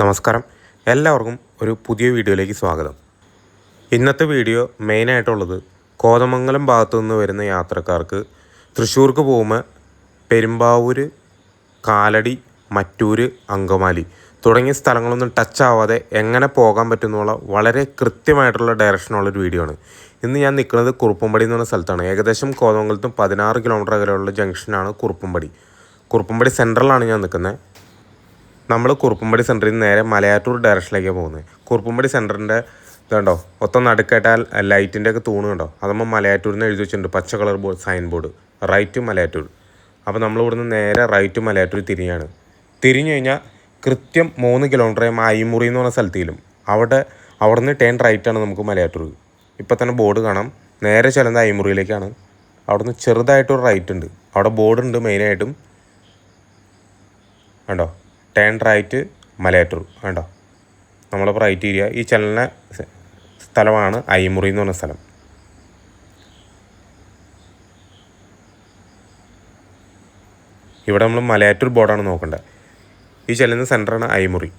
നമസ്കാരം. എല്ലാവർക്കും ഒരു പുതിയ വീഡിയോയിലേക്ക് സ്വാഗതം. ഇന്നത്തെ വീഡിയോ മെയിനായിട്ടുള്ളത് കോതമംഗലം ഭാഗത്തു നിന്ന് വരുന്ന യാത്രക്കാർക്ക് തൃശ്ശൂർക്ക് പോകുമ്പോൾ പെരുമ്പാവൂർ കാലടി മറ്റൂർ അങ്കമാലി തുടങ്ങിയ സ്ഥലങ്ങളൊന്നും ടച്ച് ആവാതെ എങ്ങനെ പോകാൻ പറ്റുന്നുള്ള വളരെ കൃത്യമായിട്ടുള്ള ഡയറക്ഷനുള്ളൊരു വീഡിയോ ആണ്. ഇന്ന് ഞാൻ നിൽക്കുന്നത് കുറുപ്പമ്പടി എന്ന് പറഞ്ഞ സ്ഥലത്താണ്. ഏകദേശം കോതമംഗലത്തും പതിനാറ് കിലോമീറ്റർ അകലെയുള്ള ജംഗ്ഷനാണ് കുറുപ്പമ്പടി കുറുപ്പമ്പടി സെൻട്രലാണ് ഞാൻ നിൽക്കുന്നത്. നമ്മൾ കുറുപ്പുംപടി സെന്ററിൽ നിന്ന് നേരെ മലയാറ്റൂർ ഡയറക്ഷനിലേക്കാണ് പോകുന്നത് കുറുപ്പുംപടി സെന്ററിന്റെ ഇതുണ്ടോ? ഒത്ത നടുക്കേട്ടാൽ ലൈറ്റിന്റെ ഒക്കെ തൂണ് കണ്ടോ? അതുമ്പോൾ മലയാറ്റൂരിൽ നിന്ന് എഴുതി വെച്ചിട്ടുണ്ട് പച്ച colour board sign board right Malayattoor. അപ്പോൾ നമ്മൾ ഇവിടുന്ന് നേരെ റൈറ്റ് മലയാറ്റൂർ തിരിഞ്ഞാണ് തിരിഞ്ഞു കഴിഞ്ഞാൽ കൃത്യം മൂന്ന് കിലോമീറ്റർ അയ്മുറി എന്ന് പറഞ്ഞ സ്ഥലത്തിലും അവിടെ അവിടെ നിന്ന് ടേൺ റൈറ്റാണ് നമുക്ക് മലയാറ്റൂർ. ഇപ്പോൾ തന്നെ ബോർഡ് കാണാം. നേരെ ചെല്ലുന്നത് അയ്മുറിയിലേക്കാണ്. അവിടുന്ന് ചെറുതായിട്ടൊരു റൈറ്റ് ഉണ്ട്. അവിടെ ബോർഡുണ്ട് മെയിനായിട്ടും കണ്ടോ? ടേൺ റൈറ്റ് മലയാറ്റൂർ കണ്ടോ? നമ്മളിപ്പോൾ റൈറ്റ് ഏരിയ ഈ ചലന സ- സ്ഥലമാണ് അയിമുറി എന്ന് പറഞ്ഞ സ്ഥലം. ഇവിടെ നമ്മൾ മലയാറ്റൂർ ബോർഡാണ് നോക്കേണ്ടത് ഈ ചെല്ലുന്ന സെന്ററാണ് അയ്മുറി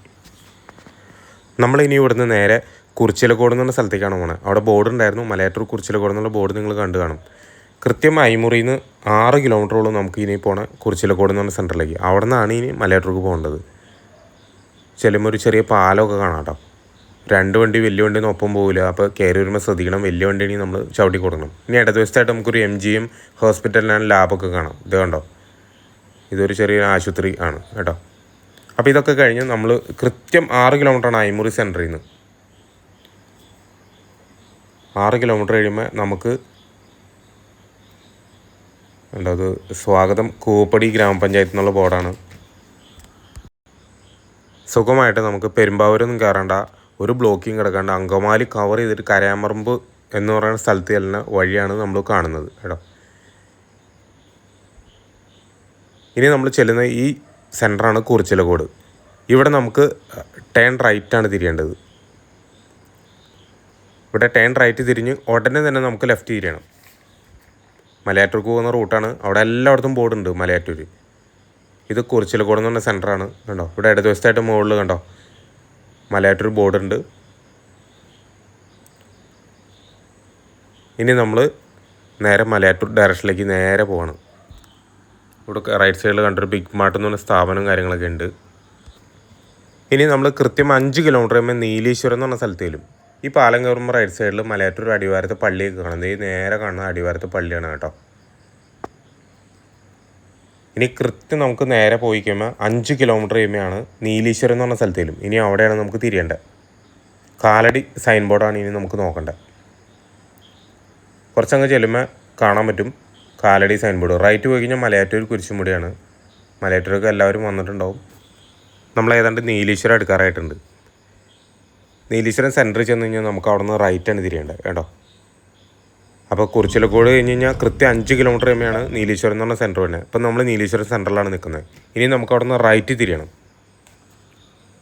ഇനി ഇവിടുന്ന് നേരെ കുറിച്ചിലക്കോട് എന്നുള്ള സ്ഥലത്തേക്കാണ് പോകുന്നത് അവിടെ ബോർഡ് ഉണ്ടായിരുന്നു മലയാറ്റൂർ കുറിച്ചിലക്കോട് എന്നുള്ള ബോർഡ് നിങ്ങൾ കണ്ടു കാണും. കൃത്യം അയ്മുറിയിൽ നിന്ന് ആറ് കിലോമീറ്ററോളം നമുക്ക് ഇനി പോകണം കുറിച്ചിലക്കോട് എന്ന് പറഞ്ഞ സെന്ററിലേക്ക് അവിടെ നിന്നാണ് ഇനി മലയാറ്റൂർക്ക് പോകേണ്ടത്. ചെല്ലുമ്പോൾ ഒരു ചെറിയ പാലമൊക്കെ കാണാം കേട്ടോ രണ്ട് വണ്ടി വലിയ വണ്ടിയൊന്നും ഒപ്പം പോകില്ല അപ്പോൾ കയറി വരുമ്പോൾ ശ്രദ്ധിക്കണം. വലിയ വണ്ടിയാണെങ്കിൽ നമ്മൾ ചവിട്ടി കൊടുക്കണം. ഇനി ഇടതുവശത്തായിട്ട് നമുക്കൊരു എം ജി എം ഹോസ്പിറ്റലിലാണ് ലാബൊക്കെ കാണാം. ഇത് കണ്ടോ? ഇതൊരു ചെറിയ ആശുപത്രി ആണ് കേട്ടോ. അപ്പോൾ ഇതൊക്കെ കഴിഞ്ഞ് നമ്മൾ കൃത്യം ആറ് കിലോമീറ്ററാണ് അയിമുറി സെന്ററിൽ നിന്ന് ആറ് കിലോമീറ്റർ കഴിയുമ്പോൾ നമുക്ക് അത് സ്വാഗതം. കൂപ്പടി ഗ്രാമപഞ്ചായത്ത് എന്നുള്ള ബോർഡാണ് സുഖമായിട്ട് നമുക്ക് പെരുമ്പാവൂരൊന്നും കയറേണ്ട. ഒരു ബ്ലോക്കിങ് കിടക്കാണ്ട് അങ്കമാലി കവർ ചെയ്തിട്ട് കരയാമറമ്പ് എന്ന് പറയുന്ന സ്ഥലത്ത് ചെല്ലുന്ന വഴിയാണ് നമ്മൾ കാണുന്നത് കേട്ടോ. ഇനി നമ്മൾ ചെല്ലുന്ന ഈ സെന്ററാണ് കുറിച്ചിലകോട് ഇവിടെ നമുക്ക് ടേൺ റൈറ്റാണ് തിരിയേണ്ടത്. ഇവിടെ ടേൺ റൈറ്റ് തിരിഞ്ഞ് ഉടനെ തന്നെ നമുക്ക് ലെഫ്റ്റ് തിരിയണം. മലയാറ്റൂർക്ക് പോകുന്ന റൂട്ടാണ് അവിടെ എല്ലായിടത്തും ബോർഡുണ്ട് മലയാറ്റൂർ ഇത് കുറിച്ചിലക്കോട് എന്ന് പറഞ്ഞ സെന്ററാണ് കണ്ടോ? ഇവിടെ ഇടതുവശത്തായിട്ട് മുകളിൽ കണ്ടോ? മലയാറ്റൂർ ബോർഡുണ്ട്. ഇനി നമ്മൾ നേരെ മലയാറ്റൂർ ഡയറക്ഷനിലേക്ക് നേരെ പോവാണ്. ഇവിടെ റൈറ്റ് സൈഡിൽ കണ്ടൊരു ബിഗ് മാർട്ട് എന്ന് പറഞ്ഞ സ്ഥാപനവും കാര്യങ്ങളൊക്കെ ഉണ്ട്. ഇനി നമ്മൾ കൃത്യം അഞ്ച് കിലോമീറ്റർ കഴിയുമ്പോൾ നീലീശ്വരം എന്ന് പറഞ്ഞ സ്ഥലത്ത് വരും ഈ പാലം കയറുമ്പോൾ റൈറ്റ് സൈഡിൽ മലയാറ്റൂർ അടിവാരത്തെ പള്ളിയൊക്കെ കാണുന്നത് ഈ നേരെ കാണുന്ന അടിവാരത്തെ പള്ളിയാണ് കേട്ടോ. ഇനി കൃത്യം നമുക്ക് നേരെ പോയി കഴിയുമ്പോൾ അഞ്ച് കിലോമീറ്റർ കഴിയുമ്പോഴാണ് നീലീശ്വരം എന്ന് പറഞ്ഞ സ്ഥലത്തേലും. ഇനി അവിടെയാണ് നമുക്ക് തിരിയേണ്ടത്. കാലടി സൈൻ ബോർഡാണ് ഇനി നമുക്ക് നോക്കേണ്ടത് കുറച്ചങ്ങ് ചെല്ലുമ്പോൾ കാണാൻ പറ്റും കാലടി സൈൻ ബോർഡ് റൈറ്റ് പോയി കഴിഞ്ഞാൽ മലയാറ്റൂർ കുരിശുമുടിയാണ്. മലയാറ്റൂരൊക്കെ എല്ലാവരും വന്നിട്ടുണ്ടാവും. നമ്മൾ ഏതാണ്ട് നീലീശ്വരം എടുക്കാറായിട്ടുണ്ട് നീലീശ്വരം സെന്ററിൽ ചെന്ന് കഴിഞ്ഞാൽ നമുക്ക് അവിടെ നിന്ന് റൈറ്റാണ് തിരിയേണ്ടത്. കേട്ടോ? അപ്പോൾ കുറിച്ചിലക്കോട് കഴിഞ്ഞ് കഴിഞ്ഞാൽ കൃത്യം അഞ്ച് കിലോമീറ്റർ കഴിയുമ്പോഴാണ് നീലീശ്വരം എന്ന് പറഞ്ഞ സെന്റർ വരുന്നത്. അപ്പം നമ്മൾ നീലീശ്വരം സെന്ററിലാണ് നിൽക്കുന്നത് ഇനി നമുക്ക് അവിടെ നിന്ന് റൈറ്റ് തിരിയണം.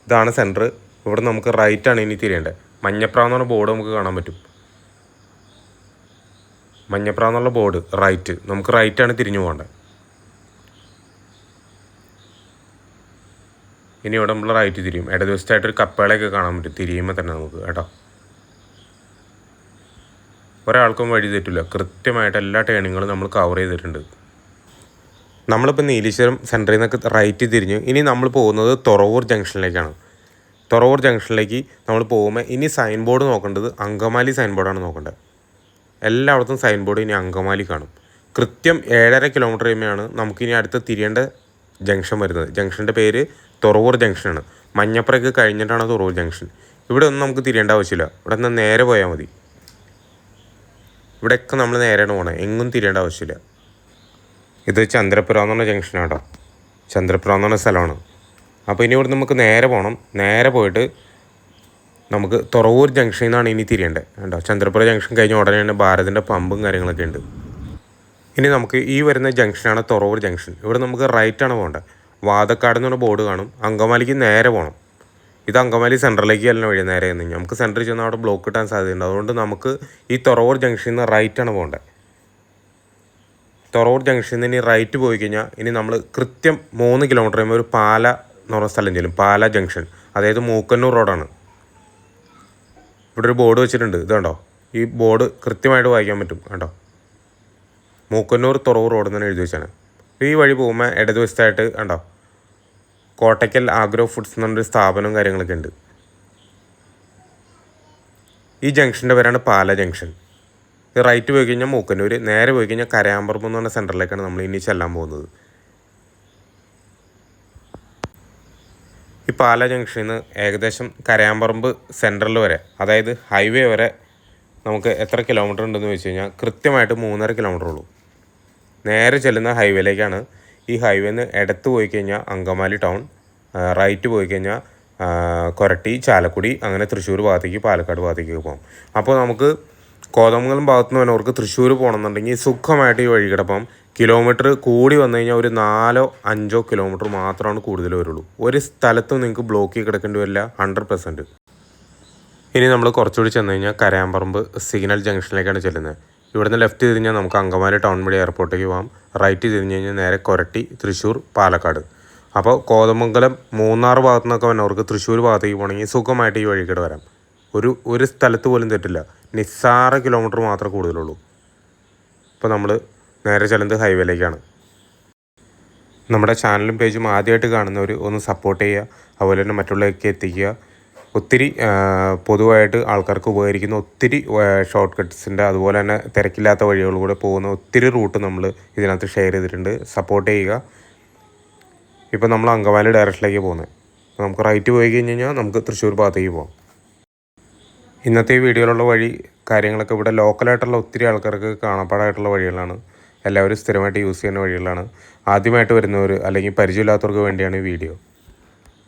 ഇതാണ് സെന്റർ ഇവിടെ നമുക്ക് റൈറ്റാണ് ഇനി തിരിയേണ്ടത്. മഞ്ഞപ്ര എന്ന് പറഞ്ഞ ബോർഡ് നമുക്ക് കാണാൻ പറ്റും. മഞ്ഞപ്ര എന്നുള്ള ബോർഡ് റൈറ്റ് നമുക്ക് റൈറ്റാണ് തിരിഞ്ഞു പോകേണ്ടത്. ഇനി ഇവിടെ നമ്മൾ റൈറ്റ് തിരിയും. ഇടതുവശത്തായിട്ടൊരു കപ്പേളയൊക്കെ കാണാൻ പറ്റും. തിരിയുമ്പോൾ തന്നെ നമുക്ക് കേട്ടോ. ഒരാൾക്കും വഴി തെറ്റില്ല. കൃത്യമായിട്ട് എല്ലാ ടേണിങ്ങുകളും നമ്മൾ കവർ ചെയ്തിട്ടുണ്ട്. നമ്മളിപ്പോൾ നീലീശ്വരം സെന്ററിൽ നിന്നൊക്കെ റൈറ്റ് തിരിഞ്ഞു. ഇനി നമ്മൾ പോകുന്നത് തുറവൂർ ജംഗ്ഷനിലേക്കാണ്. തുറവൂർ ജംഗ്ഷനിലേക്ക് നമ്മൾ പോകുമ്പോൾ ഇനി സൈൻ ബോർഡ് നോക്കേണ്ടത് അങ്കമാലി സൈൻ ബോർഡാണ് നോക്കേണ്ടത്. എല്ലായിടത്തും സൈൻ ബോർഡ് ഇനി അങ്കമാലി കാണും. കൃത്യം ഏഴര കിലോമീറ്റർ കഴിയുമ്പോഴാണ് നമുക്കിനി അടുത്ത് തിരിയേണ്ട ജംഗ്ഷൻ വരുന്നത്. ജംഗ്ഷന്റെ പേര് തുറവൂർ ജംഗ്ഷനാണ് മഞ്ഞപ്പുറയ്ക്ക് കഴിഞ്ഞിട്ടാണ് തുറവൂർ ജംഗ്ഷൻ. ഇവിടെ ഒന്നും നമുക്ക് തിരിയേണ്ട ആവശ്യമില്ല. ഇവിടെ നിന്ന് നേരെ പോയാൽ മതി. ഇവിടെയൊക്കെ നമ്മൾ നേരെയാണ് പോകണം എങ്ങും തിരിയേണ്ട ആവശ്യമില്ല. ഇത് ചന്ദ്രപുരം എന്ന് പറഞ്ഞ ജംഗ്ഷനാണ് കേട്ടോ ചന്ദ്രപുരം എന്ന് പറഞ്ഞ സ്ഥലമാണ്. അപ്പോൾ ഇനി ഇവിടെ നമുക്ക് നേരെ പോകണം നേരെ പോയിട്ട് നമുക്ക് തുറവൂർ ജംഗ്ഷനിൽ നിന്നാണ് ഇനി തിരിയേണ്ടത് കേട്ടോ ചന്ദ്രപുര ജംഗ്ഷൻ കഴിഞ്ഞ ഉടനെ തന്നെ ഭാരതിന്റെ പമ്പും കാര്യങ്ങളൊക്കെ ഉണ്ട്. ഇനി നമുക്ക് ഈ വരുന്ന ജംഗ്ഷനാണ് തുറവൂർ ജംഗ്ഷൻ ഇവിടെ നമുക്ക് റൈറ്റാണ് പോകേണ്ടത് വാതക്കാട് എന്ന് പറഞ്ഞ ബോർഡ് കാണും. അങ്കമാലിക്ക് നേരെ പോകണം. ഇത് അങ്കമാലി സെന്ററിലേക്ക് ചെല്ലുന്ന വഴി നേരെ നിന്ന് നമുക്ക് സെന്ററിൽ ചെന്ന് അവിടെ ബ്ലോക്ക് കിട്ടാൻ സാധ്യതയുണ്ട്. അതുകൊണ്ട് നമുക്ക് ഈ തുറവൂർ ജംഗ്ഷനിൽ നിന്ന് റൈറ്റാണ് പോകേണ്ടത് തുറവൂർ ജംഗ്ഷനിൽ നിന്ന് റൈറ്റ് പോയി കഴിഞ്ഞാൽ ഇനി നമ്മൾ കൃത്യം മൂന്ന് കിലോമീറ്റർ കഴിയുമ്പോൾ ഒരു പാല എന്ന് പറഞ്ഞ സ്ഥലം ചെല്ലും പാല ജംഗ്ഷൻ അതായത് മൂക്കന്നൂർ റോഡാണ് ഇവിടെ ഒരു ബോർഡ് വെച്ചിട്ടുണ്ട്. ഇത് കണ്ടോ? ഈ ബോർഡ് കൃത്യമായിട്ട് വായിക്കാൻ പറ്റും. കണ്ടോ? മൂക്കന്നൂർ തുറവൂർ റോഡ് എന്ന് എഴുതി വെച്ചാണ്. ഈ വഴി പോകുമ്പോൾ ഇടതുവശത്തായിട്ട് കണ്ടോ? കോട്ടയ്ക്കൽ ആഗ്രോ ഫുഡ്സ് എന്ന് പറഞ്ഞൊരു സ്ഥാപനവും കാര്യങ്ങളൊക്കെ ഉണ്ട്. ഈ ജംഗ്ഷന്റെ പേരാണ് പാല ജംഗ്ഷൻ. ഇത് റൈറ്റ് പോയി കഴിഞ്ഞാൽ മൂക്കന്നൂർ നേരെ പോയി കഴിഞ്ഞാൽ കരയാമ്പറമ്പ് എന്ന് പറഞ്ഞ സെന്ററിലേക്കാണ് നമ്മൾ ഇനി ചെല്ലാൻ പോകുന്നത്. ഈ പാല ജംഗ്ഷനിൽ നിന്ന് ഏകദേശം കരയാമ്പറമ്പ് സെൻട്രൽ വരെ അതായത് ഹൈവേ വരെ നമുക്ക് എത്ര കിലോമീറ്റർ ഉണ്ടെന്ന് വെച്ച് കഴിഞ്ഞാൽ കൃത്യമായിട്ട് മൂന്നര കിലോമീറ്റർ ഉള്ളൂ. നേരെ ചെല്ലുന്ന ഹൈവേയിലേക്കാണ് ഈ ഹൈവേന്ന് ഇടത്ത് പോയി കഴിഞ്ഞാൽ അങ്കമാലി ടൗൺ റൈറ്റ് പോയി കഴിഞ്ഞാൽ കൊരട്ടി ചാലക്കുടി അങ്ങനെ തൃശ്ശൂർ ഭാഗത്തേക്ക് പാലക്കാട് ഭാഗത്തേക്ക് പോകാം. അപ്പോൾ നമുക്ക് കോതമംഗലം ഭാഗത്ത് നിന്ന് വന്നവർക്ക് തൃശ്ശൂർ പോകണമെന്നുണ്ടെങ്കിൽ സുഖമായിട്ട് ഈ വഴി കിടപ്പം കിലോമീറ്റർ കൂടി വന്നു കഴിഞ്ഞാൽ ഒരു നാലോ അഞ്ചോ കിലോമീറ്റർ മാത്രമാണ് കൂടുതൽ വരുള്ളൂ. ഒരു സ്ഥലത്തും നിങ്ങൾക്ക് ബ്ലോക്ക് ചെയ്ത് കിടക്കേണ്ടി വരില്ല ഹൺഡ്രഡ് പെർസെന്റ് ഇനി നമ്മൾ കുറച്ചുകൂടി ചെന്ന് കഴിഞ്ഞാൽ കരയാമ്പറമ്പ് സിഗ്നൽ ജംഗ്ഷനിലേക്കാണ് ചെല്ലുന്നത്. ഇവിടുന്ന് ലെഫ്റ്റ് തിരിഞ്ഞാൽ നമുക്ക് അങ്കമാലി ടൗൺ വഴി എയർപോർട്ടേക്ക് പോകാം റൈറ്റ് തിരിഞ്ഞ് കഴിഞ്ഞാൽ നേരെ കൊരട്ടി തൃശ്ശൂർ പാലക്കാട്. അപ്പോൾ കോതമംഗലം മൂന്നാർ ഭാഗത്തു നിന്നൊക്കെ വന്നവർക്ക് തൃശ്ശൂർ ഭാഗത്തേക്ക് പോകണമെങ്കിൽ സുഖമായിട്ട് ഈ വഴിക്കിട്ട് വരാം. ഒരു ഒരു സ്ഥലത്ത് പോലും തെറ്റില്ല. നിസ്സാര കിലോമീറ്റർ മാത്രമേ കൂടുതലുള്ളൂ. ഇപ്പോൾ നമ്മൾ നേരെ ചെല്ലുന്നത് ഹൈവേയിലേക്കാണ് നമ്മുടെ ചാനലും പേജും ആദ്യമായിട്ട് കാണുന്നവർ ഒന്ന് സപ്പോർട്ട് ചെയ്യുക. അതുപോലെ തന്നെ മറ്റുള്ളവർക്ക് എത്തിക്കുക. ഒത്തിരി പൊതുവായിട്ട് ആൾക്കാർക്ക് ഉപകരിക്കുന്ന ഒത്തിരി ഷോർട്ട് കട്ട്സിന്റെ അതുപോലെ തന്നെ തിരക്കില്ലാത്ത വഴികളിലൂടെ പോകുന്ന ഒത്തിരി റൂട്ട് നമ്മൾ ഇതിനകത്ത് ഷെയർ ചെയ്തിട്ടുണ്ട്. സപ്പോർട്ട് ചെയ്യുക. ഇപ്പോൾ നമ്മൾ അങ്കമാലി ഡയറക്ഷനിലേക്ക് പോകുന്നത്. നമുക്ക് റൈറ്റ് പോയി കഴിഞ്ഞ് കഴിഞ്ഞാൽ നമുക്ക് തൃശ്ശൂർ ഭാഗത്തേക്ക് പോകാം ഇന്നത്തെ വീഡിയോയിലുള്ള വഴി കാര്യങ്ങളൊക്കെ ഇവിടെ ലോക്കലായിട്ടുള്ള ഒത്തിരി ആൾക്കാർക്ക് കാണപ്പാടായിട്ടുള്ള വഴികളാണ്. എല്ലാവരും സ്ഥിരമായിട്ട് യൂസ് ചെയ്യുന്ന വഴികളാണ്. ആദ്യമായിട്ട് വരുന്നവർ അല്ലെങ്കിൽ പരിചയമില്ലാത്തവർക്ക് വേണ്ടിയാണ് ഈ വീഡിയോ